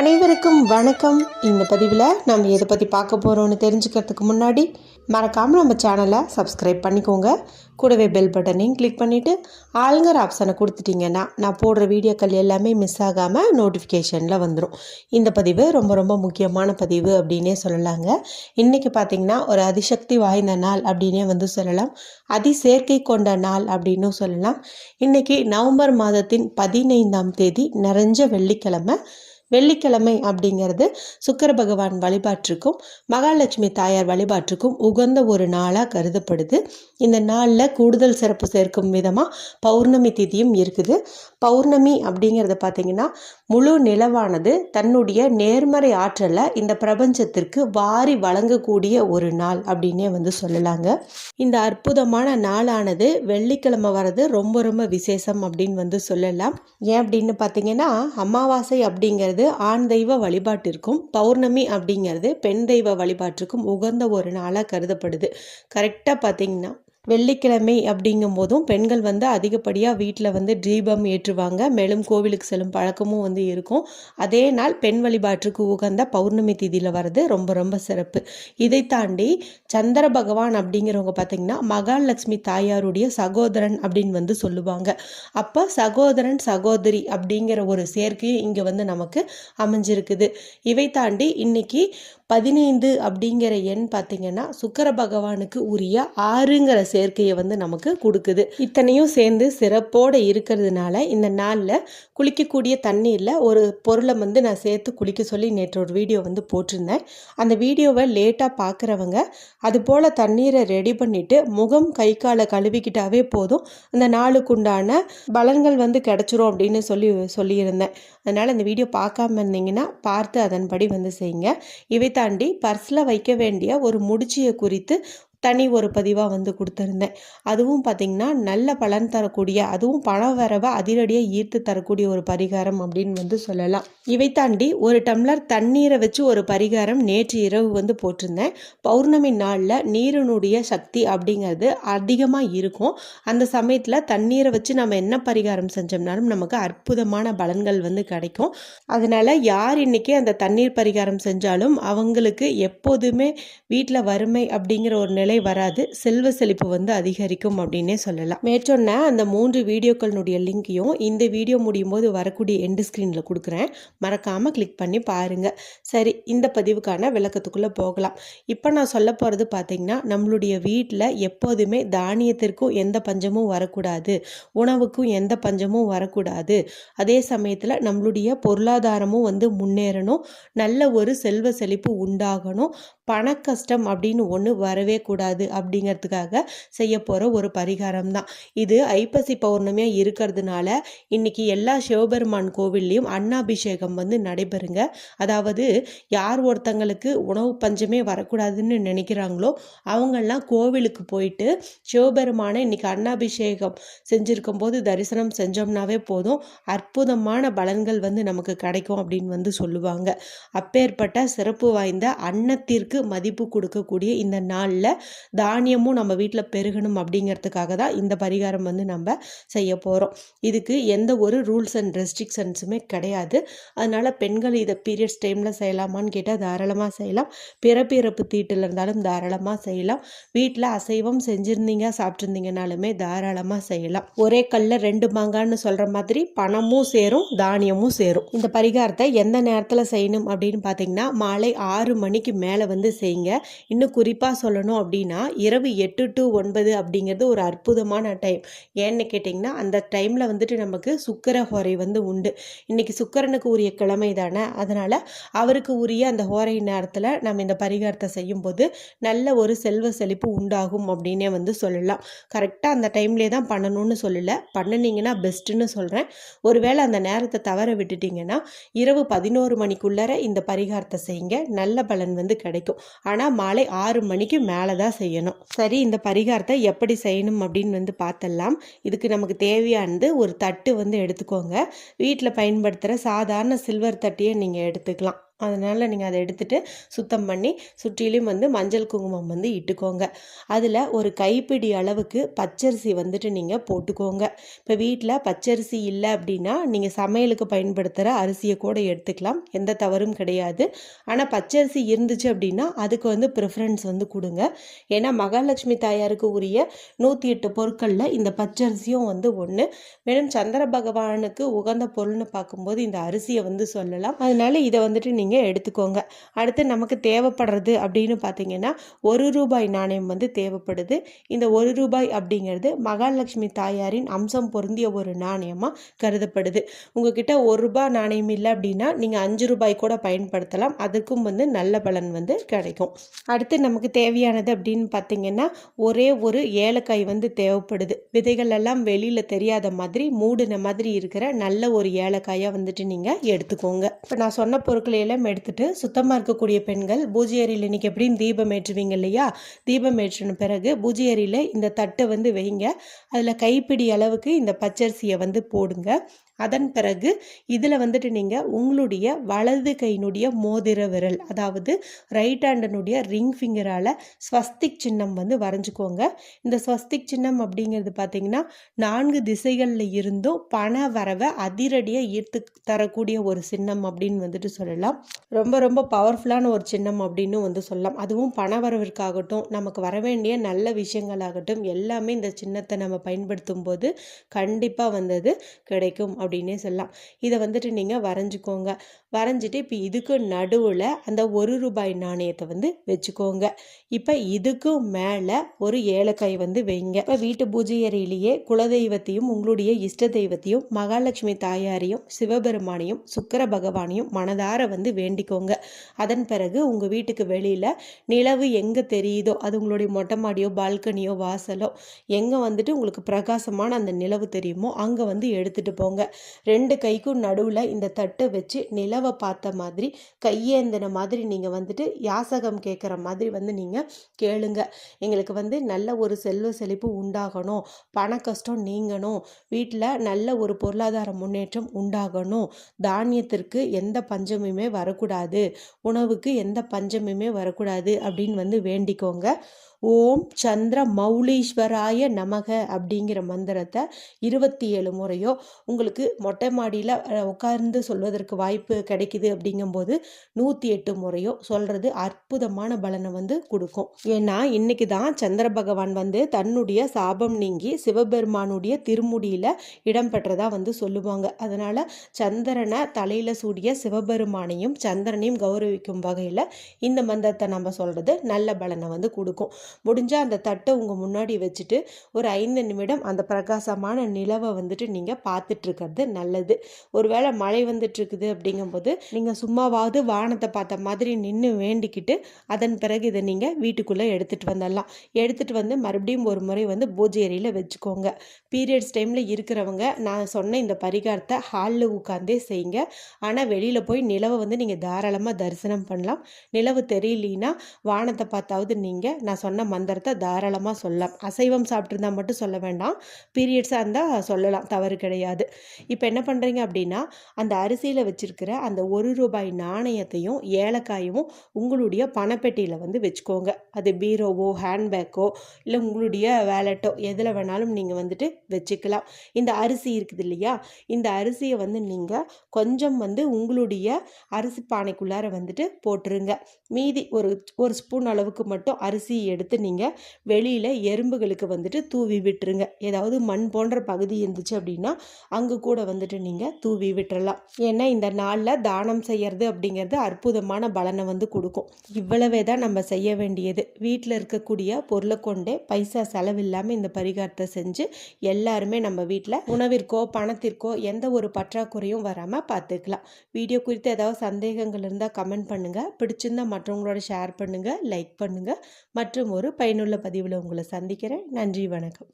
அனைவருக்கும் வணக்கம். இந்த பதிவில் நம்ம எதை பற்றி பார்க்க போகிறோம்னு தெரிஞ்சுக்கிறதுக்கு முன்னாடி மறக்காமல் நம்ம சேனலை சப்ஸ்கிரைப் பண்ணிக்கோங்க. கூடவே பெல் பட்டனையும் கிளிக் பண்ணிவிட்டு ஆளுங்கிற ஆப்ஷனை கொடுத்துட்டிங்கன்னா நான் போடுற வீடியோக்கள் எல்லாமே மிஸ் ஆகாமல் நோட்டிஃபிகேஷனில் வந்துடும் இந்த பதிவு ரொம்ப ரொம்ப முக்கியமான பதிவு அப்படின்னே சொல்லலாங்க. இன்றைக்கி பார்த்திங்கன்னா ஒரு அதிசக்தி வாய்ந்த நாள் அப்படின்னே வந்து சொல்லலாம். அதிசேர்க்கை கொண்ட நாள் அப்படின்னும் சொல்லலாம். இன்றைக்கி நவம்பர் மாதத்தின் பதினைந்தாம் தேதி நிறைஞ்ச வெள்ளிக்கிழமை. வெள்ளிக்கிழமை அப்படிங்கிறது சுக்கர பகவான் வழிபாட்டிற்கும் மகாலட்சுமி தாயார் வழிபாட்டிற்கும் உகந்த ஒரு நாளாக கருதப்படுது. இந்த நாளில் கூடுதல் சிறப்பு சேர்க்கும் விதமாக பௌர்ணமி திதியும் இருக்குது. பௌர்ணமி அப்படிங்கிறத பார்த்திங்கன்னா முழு நிலவானது தன்னுடைய நேர்மறை ஆற்றலை இந்த பிரபஞ்சத்திற்கு வாரி வழங்கக்கூடிய ஒரு நாள் அப்படின்னே வந்து சொல்லலாங்க. இந்த அற்புதமான நாளானது வெள்ளிக்கிழமை வர்றது ரொம்ப ரொம்ப விசேஷம் அப்படின்னு வந்து சொல்லலாம். ஏன் அப்படின்னு பார்த்தீங்கன்னா அமாவாசை அப்படிங்கிறது ஆண் தெய்வ வழிபாட்டிற்கும் பௌர்ணமி அப்படிங்கிறது பெண் தெய்வ வழிபாட்டிற்கும் உகந்த ஒரு நாளாக கருதப்படுது. கரெக்டாக பார்த்தீங்கன்னா வெள்ளிக்கிழமை அப்படிங்கும் போதும் பெண்கள் வந்து அதிகப்படியாக வீட்டில் வந்து தீபம் ஏற்றுவாங்க. மேலும் கோவிலுக்கு செல்லும் பழக்கமும் வந்து இருக்கும். அதே நாள் பெண் வழிபாட்டுக்கு உகந்த பௌர்ணமி திதியில் வர்றது ரொம்ப ரொம்ப சிறப்பு. இதை தாண்டி சந்திர பகவான் அப்படிங்கிறவங்க பார்த்திங்கன்னா மகாலட்சுமி தாயாருடைய சகோதரன் அப்படின்னு வந்து சொல்லுவாங்க. அப்போ சகோதரன் சகோதரி அப்படிங்கிற ஒரு சேர்க்கையும் இங்கே வந்து நமக்கு அமைஞ்சிருக்குது. இவை தாண்டி இன்னைக்கு பதினைந்து அப்படிங்கிற எண் பார்த்திங்கன்னா சுக்கர பகவானுக்கு உரிய ஆறுங்கிற சேர்க்கையை வந்து நமக்கு கொடுக்குது. இத்தனையும் சேர்ந்து சிறப்போடு இருக்கிறதுனால இந்த நாளில் குளிக்கக்கூடிய தண்ணீரில் ஒரு பொருளை வந்து நான் சேர்த்து குளிக்க சொல்லி நேற்று ஒரு வீடியோ வந்து போட்டிருந்தேன். அந்த வீடியோவை லேட்டாக பார்க்குறவங்க அது போல் தண்ணீரை ரெடி பண்ணிவிட்டு முகம் கை காலை கழுவிக்கிட்டாவே போதும். அந்த நாளுக்குண்டான பலன்கள் வந்து கிடச்சிரும் அப்படின்னு சொல்லி சொல்லியிருந்தேன். அதனால் இந்த வீடியோ பார்க்காம இருந்தீங்கன்னா பார்த்து அதன்படி வந்து செய்யுங்க. இவை தாண்டி பர்ஸில் வைக்க வேண்டிய ஒரு முடிச்சியை குறித்து தனி ஒரு பதிவாக வந்து கொடுத்துருந்தேன். அதுவும் பார்த்திங்கன்னா நல்ல பலன் தரக்கூடிய அதுவும் பண வரவை அதிரடியாக ஈர்த்து தரக்கூடிய ஒரு பரிகாரம் அப்படின்னு வந்து சொல்லலாம். இவை தாண்டி ஒரு டம்ளர் தண்ணீரை வச்சு ஒரு பரிகாரம் நேற்று இரவு வந்து போட்டிருந்தேன். பௌர்ணமி நாளில் நீரினுடைய சக்தி அப்படிங்கிறது அதிகமாக இருக்கும். அந்த சமயத்தில் தண்ணீரை வச்சு நம்ம என்ன பரிகாரம் செஞ்சோம்னாலும் நமக்கு அற்புதமான பலன்கள் வந்து கிடைக்கும். அதனால் யார் இன்றைக்கி அந்த தண்ணீர் பரிகாரம் செஞ்சாலும் அவங்களுக்கு எப்போதுமே வீட்டில் வறுமை அப்படிங்கிற ஒரு நிலை நிலை வராது. செல்வ செழிப்பு வந்து அதிகரிக்கும் அப்படின்னே சொல்லலாம். மேற்சொன்ன அந்த மூன்று வீடியோக்களுடைய லிங்கையும் இந்த வீடியோ முடியும் போது வரக்கூடிய எண்டு ஸ்க்ரீனில் கொடுக்குறேன். மறக்காமல் கிளிக் பண்ணி பாருங்கள் சரி இந்த பதிவுக்கான விளக்கத்துக்குள்ளே போகலாம். இப்போ நான் சொல்ல போகிறது பார்த்திங்கன்னா நம்மளுடைய வீட்டில் எப்போதுமே தானியத்திற்கும் எந்த பஞ்சமும் வரக்கூடாது. உணவுக்கும் எந்த பஞ்சமும் வரக்கூடாது. அதே சமயத்தில் நம்மளுடைய பொருளாதாரமும் வந்து முன்னேறணும். நல்ல ஒரு செல்வ செழிப்பு உண்டாகணும். பண கஷ்டம் அப்படின்னு ஒன்று வரவே கூடாது அப்படிங்கிறதுக்காக செய்ய போகிற ஒரு பரிகாரம் தான் இது ஐப்பசி பௌர்ணமியாக இருக்கிறதுனால இன்னைக்கு எல்லா சிவபெருமான் கோவில்லையும் அன்னாபிஷேகம் வந்து நடைபெறுங்க. அதாவது யார் ஒருத்தங்களுக்கு உணவு பஞ்சமே வரக்கூடாதுன்னு நினைக்கிறாங்களோ அவங்கெல்லாம் கோவிலுக்கு போயிட்டு சிவபெருமானை இன்னைக்கு அன்னாபிஷேகம் செஞ்சுருக்கும் போது தரிசனம் செஞ்சோம்னாவே போதும். அற்புதமான பலன்கள் வந்து நமக்கு கிடைக்கும் அப்படின்னு வந்து சொல்லுவாங்க. அப்பேற்பட்ட சிறப்பு வாய்ந்த அன்னத்திற்கு மதிப்பு கொடுக்கக்கூடிய இந்த நாளில் தானியமும் நம்ம வீட்டில் பெருகணும் அப்படிங்கிறதுக்காக தான் இந்த பரிகாரம் வந்து நம்ம செய்ய போகிறோம் இதுக்கு எந்த ஒரு ரூல்ஸ் அண்ட் ரெஸ்ட்ரிக்ஷன்ஸுமே கிடையாது. அதனால் பெண்கள் இதை பீரியட்ஸ் டைமில் செய்யலாமான்னு கேட்டால் தாராளமாக செய்யலாம். பிறப்பிறப்பு தீட்டில் இருந்தாலும் தாராளமாக செய்யலாம். வீட்டில் அசைவம் செஞ்சுருந்தீங்க சாப்பிட்ருந்தீங்கனாலுமே தாராளமாக செய்யலாம். ஒரே கல்லில் ரெண்டு மாங்கான்னு சொல்கிற மாதிரி பணமும் சேரும் தானியமும் சேரும். இந்த பரிகாரத்தை எந்த நேரத்தில் செய்யணும் அப்படின்னு பார்த்தீங்கன்னா மாலை ஆறு மணிக்கு மேலே வந்து செய்யுங்க இன்னும் குறிப்பாக சொல்லணும் அப்படின்னா இரவு எட்டு டு ஒன்பது அப்படிங்கிறது ஒரு அற்புதமான டைம் ஏன்னு கேட்டிங்கன்னா அந்த டைமில் வந்துட்டு நமக்கு சுக்கர ஹோரை வந்து உண்டு. இன்றைக்கி சுக்கரனுக்கு உரிய கிழமை தானே. அதனால் அவருக்கு உரிய அந்த ஹோரை நேரத்தில் நம்ம இந்த பரிகாரத்தை செய்யும்போது நல்ல ஒரு செல்வ செழிப்பு உண்டாகும் அப்படின்னே வந்து சொல்லலாம். கரெக்டாக அந்த டைம்லேயே தான் பண்ணணும்னு சொல்லலை. பண்ணினீங்கன்னா பெஸ்ட்டுன்னு சொல்கிறேன் ஒருவேளை அந்த நேரத்தை தவற விட்டுட்டிங்கன்னா இரவு பதினோரு மணிக்குள்ளார இந்த பரிகாரத்தை செய்யுங்க. நல்ல பலன் வந்து கிடைக்கும். ஆனால் மாலை ஆறு மணிக்கு மேலே தான் செய்யணும். சரி இந்த பரிகாரத்தை எப்படி செய்யணும் அப்படின்னு வந்து பார்த்தலாம் இதுக்கு நமக்கு தேவையானது ஒரு தட்டு வந்து எடுத்துக்கோங்க. வீட்டில் பயன்படுத்துகிற சாதாரண சில்வர் தட்டியை நீங்கள் எடுத்துக்கலாம். அதனால் நீங்கள் அதை எடுத்துகிட்டு சுத்தம் பண்ணி சுற்றிலும் வந்து மஞ்சள் குங்குமம் வந்து இட்டுக்கோங்க. அதில் ஒரு கைப்பிடி அளவுக்கு பச்சரிசி வந்துட்டு நீங்கள் போட்டுக்கோங்க. இப்போ வீட்டில் பச்சரிசி இல்லை அப்படின்னா நீங்கள் சமையலுக்கு பயன்படுத்துகிற அரிசியை கூட எடுத்துக்கலாம். எந்த தவறும் கிடையாது. ஆனால் பச்சரிசி இருந்துச்சு அப்படின்னா அதுக்கு வந்து ப்ரிஃபரன்ஸ் வந்து கொடுங்க. ஏன்னா மகாலட்சுமி தாயாருக்கு உரிய நூற்றி எட்டு பொருட்களில் இந்த பச்சரிசியும் வந்து ஒன்று மேலும் சந்திர பகவானுக்கு உகந்த பொருள்னு பார்க்கும்போது இந்த அரிசியை வந்து சொல்லலாம். அதனால இதை வந்துட்டு நீங்கள் நீங்கள் எடுத்துக்கோங்க. அடுத்து நமக்கு தேவைப்படுறது அப்படின்னு பார்த்தீங்கன்னா ஒரு ரூபாய் நாணயம் வந்து தேவைப்படுது. இந்த ஒரு ரூபாய் அப்படிங்கிறது மகாலட்சுமி தாயாரின் அம்சம் பொருந்திய ஒரு நாணயமாக கருதப்படுது. உங்ககிட்ட ஒரு ரூபாய் நாணயம் இல்லை அப்படின்னா நீங்கள் அஞ்சு ரூபாய் கூட பயன்படுத்தலாம். அதுக்கும் வந்து நல்ல பலன் வந்து கிடைக்கும். அடுத்து நமக்கு தேவையானது அப்படின்னு பார்த்தீங்கன்னா ஒரே ஒரு ஏலக்காய் வந்து தேவைப்படுது. விதைகள் எல்லாம் வெளியில் தெரியாத மாதிரி மூடின மாதிரி இருக்கிற நல்ல ஒரு ஏலக்காயாக வந்துட்டு நீங்கள் எடுத்துக்கோங்க. இப்போ நான் சொன்ன பொருட்களையெல்லாம் தீபம் எடுத்துட்டு சுத்தமாக இருக்கக்கூடிய பெண்கள் பூஜை அறையில் இன்றைக்கி எப்படியும் தீபம் ஏற்றுவீங்க இல்லையா? தீபம் ஏற்றின பிறகு பூஜை அறையில் இந்த தட்டை வந்து வைங்க. அதில் கைப்பிடி அளவுக்கு இந்த பச்சரிசியை வந்து போடுங்க. அதன் பிறகு இதில் வந்துட்டு நீங்கள் உங்களுடைய வலது கையினுடைய மோதிர விரல் அதாவது ரைட் ஹேண்டனுடைய ரிங் ஃபிங்கரால் ஸ்வஸ்திக் சின்னம் வந்து வரைஞ்சிக்கோங்க. இந்த ஸ்வஸ்திக் சின்னம் அப்படிங்கிறது பார்த்தீங்கன்னா நான்கு திசைகளில் இருந்தும் பண வரவை அதிரடியாக ஈர்த்து தரக்கூடிய ஒரு சின்னம் அப்படின்னு வந்துட்டு சொல்லலாம். ரொம்ப ரொம்ப பவர்ஃபுல்லான ஒரு சின்னம் அப்படின்னு வந்து சொல்லலாம். அதுவும் பண வரவிற்காகட்டும் நமக்கு வர வேண்டிய நல்ல விஷயங்களாகட்டும் எல்லாமே இந்த சின்னத்தை நம்ம பயன்படுத்தும் போது கண்டிப்பாக வந்தது கிடைக்கும். அப்படின்னே சொல்லலாம். இதை வந்துட்டு நீங்கள் வரைஞ்சிக்கோங்க. வரைஞ்சிட்டு இப்போ இதுக்கு நடுவில் அந்த ஒரு ரூபாய் நாணயத்தை வந்து வச்சுக்கோங்க. இப்போ இதுக்கும் மேலே ஒரு ஏலக்காய் வந்து வைங்க. இப்போ வீட்டு பூஜை அறையிலேயே குலதெய்வத்தையும் உங்களுடைய இஷ்ட தெய்வத்தையும் மகாலட்சுமி தாயாரையும் சிவபெருமானையும் சுக்கர பகவானையும் மனதார வந்து வேண்டிக்கோங்க. அதன் பிறகு உங்கள் வீட்டுக்கு வெளியில் நிலவு எங்கே தெரியுதோ அது உங்களுடைய மொட்டை மாடியோ பால்கனியோ வாசலோ எங்கே வந்துட்டு உங்களுக்கு பிரகாசமான அந்த நிலவு தெரியுமோ அங்கே வந்து எடுத்துகிட்டு போங்க. ரெண்டு கைக்கும் நடுவில் இந்த தட்டை வச்சு நிலவு பார்த்த மாதிரி கையேந்தின மாதிரி நீங்கள் வந்துட்டு யாசகம் கேட்குற மாதிரி வந்து நீங்கள் கேளுங்க. எங்களுக்கு வந்து நல்ல ஒரு செல்வ செழிப்பு உண்டாகணும். பண கஷ்டம் நீங்கணும். வீட்டில் நல்ல ஒரு பொருளாதார முன்னேற்றம் உண்டாகணும். தானியத்திற்கு எந்த பஞ்சமுமே வரக்கூடாது. உணவுக்கு எந்த பஞ்சமுமே வரக்கூடாது அப்படின்னு வந்து வேண்டிக்கோங்க. ஓம் சந்திர மௌலீஸ்வராய நமக அப்படிங்கிற மந்திரத்தை இருபத்தி ஏழு முறையோ உங்களுக்கு மொட்டை மாடியில் உட்கார்ந்து சொல்வதற்கு வாய்ப்பு கிடைக்குது அப்படிங்கும்போது நூற்றி எட்டு முறையோ சொல்கிறது அற்புதமான பலனை வந்து கொடுக்கும். ஏன்னா இன்னைக்கு தான் சந்திர பகவான் வந்து தன்னுடைய சாபம் நீங்கி சிவபெருமானுடைய திருமுடியில் இடம்பெற்றதாக வந்து சொல்லுவாங்க. அதனால் சந்திரனை தலையில் சூடிய சிவபெருமானையும் சந்திரனையும் கௌரவிக்கும் வகையில் இந்த மந்திரத்தை நம்ம சொல்கிறது நல்ல பலனை வந்து கொடுக்கும். முடிஞ்சால் அந்த தட்டை உங்கள் முன்னாடி வச்சுட்டு ஒரு ஐந்து நிமிடம் அந்த பிரகாசமான நிலவை வந்துட்டு நீங்கள் பார்த்துட்ருக்கிறது நல்லது. ஒருவேளை மழை வந்துட்டுருக்குது அப்படிங்கும்போது நீங்கள் சும்மாவாவது வானத்தை பார்த்த மாதிரி நின்று வேண்டிக்கிட்டு அதன் பிறகு இதை நீங்கள் வீட்டுக்குள்ளே எடுத்துகிட்டு வந்துடலாம். எடுத்துகிட்டு வந்து மறுபடியும் ஒரு முறை வந்து பூஜை அறையில் வச்சுக்கோங்க. பீரியட்ஸ் டைமில் இருக்கிறவங்க நான் சொன்ன இந்த பரிகாரத்தை ஹாலில் உட்காந்தே செய்யுங்க. ஆனால் வெளியில் போய் நிலவை வந்து நீங்கள் தாராளமாக தரிசனம் பண்ணலாம். நிலவு தெரியலனா வானத்தை பார்த்தாவது நீங்கள் நான் சொன்ன சொன்ன மந்திரத்தை தாராளமாக சொல்லலாம். அசைவம் சாப்பிட்ருந்தா மட்டும் சொல்ல வேண்டாம். பீரியட்ஸாக இருந்தால் சொல்லலாம் தவறு கிடையாது. இப்போ என்ன பண்ணுறீங்க அப்படின்னா அந்த அரிசியில் வச்சுருக்கிற அந்த ஒரு ரூபாய் நாணயத்தையும் ஏலக்காயும் உங்களுடைய பணப்பெட்டியில் வந்து வச்சுக்கோங்க. அது பீரோவோ ஹேண்ட்பேக்கோ இல்லை உங்களுடைய வேலட்டோ எதில் வேணாலும் நீங்கள் வந்துட்டு வச்சுக்கலாம். இந்த அரிசி இருக்குது இல்லையா? இந்த அரிசியை வந்து நீங்கள் கொஞ்சம் வந்து உங்களுடைய அரிசி பானைக்குள்ளார வந்துட்டு போட்டுருங்க. மீதி ஒரு ஒரு ஸ்பூன் அளவுக்கு மட்டும் அரிசி எடுத்து எடுத்து நீங்கள் வெளியில் எறும்புகளுக்கு வந்துட்டு தூவி விட்டுருங்க. ஏதாவது மண் போன்ற பகுதி இருந்துச்சு அப்படின்னா அங்கே கூட வந்துட்டு நீங்கள் தூவி விட்டுறலாம். ஏன்னா இந்த நாளில் தானம் செய்கிறது அப்படிங்கிறது அற்புதமான பலனை வந்து கொடுக்கும். இவ்வளவே தான் நம்ம செய்ய வேண்டியது. வீட்டில் இருக்கக்கூடிய பொருளை கொண்டே பைசா செலவில்லாமல் இந்த பரிகாரத்தை செஞ்சு எல்லாருமே நம்ம வீட்டில் உணவிற்கோ பணத்திற்கோ எந்த ஒரு பற்றாக்குறையும் வராமல் பார்த்துக்கலாம் வீடியோ குறித்து ஏதாவது சந்தேகங்கள் இருந்தால் கமெண்ட் பண்ணுங்கள் பிடிச்சிருந்தா மற்றவங்களோட ஷேர் பண்ணுங்கள் லைக் பண்ணுங்கள் மற்றும் ஒரு பயனுள்ள பதிவில் உங்களை சந்திக்கிறேன். நன்றி வணக்கம்.